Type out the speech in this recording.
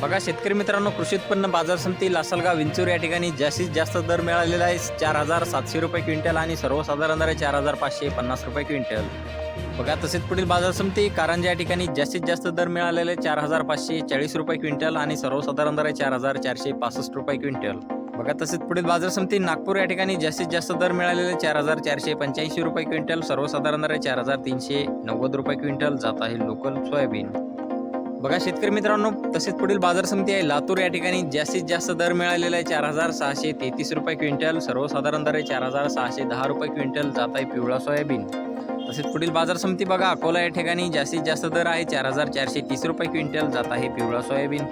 बघा शेतकरी मित्रांनो कृषी उत्पन्न बाजार समिती लासलगाव विंचूर या ठिकाणी जास्तीत जास्त दर मिळालेला आहे. चार हजार सातशे रुपये क्विंटल आणि सर्वसाधारण दर आहे चार हजार पाचशे पन्नास रुपये क्विंटल. बघा तसेच पुढील बाजार समिती कारंजा या ठिकाणी जास्तीत जास्त दर मिळालेले चार हजार पाचशे चाळीस रुपये क्विंटल आणि सर्वसाधारण दर आहे चार हजार चारशे पासष्ट रुपये क्विंटल. बघा तसेच पुढील बाजार समिती नागपूर या ठिकाणी जास्तीत जास्त दर मिळालेले चार हजार चारशे पंच्याऐंशी रुपये क्विंटल सर्वसाधारण दर आहे चार हजार तीनशे नव्वद रुपये क्विंटल जात आहे लोकल सोयाबीन. बघा शेतकरी मित्रांनो तसेच पुढील बाजार समिती आहे. लातूर या ठिकाणी जास्तीत जास्त दर मिळालेला आहे चार हजार सहाशे तेहतीस रुपये क्विंटल. सर्वसाधारण दर आहे चार हजार सहाशे दहा रुपये क्विंटल. जात आहे पिवळा सोयाबीन. तसेच पुढील बाजार समिती बघा अकोला या ठिकाणी जास्तीत जास्त दर आहे चार हजार चारशे तीस रुपये क्विंटल. जात आहे पिवळा सोयाबीन.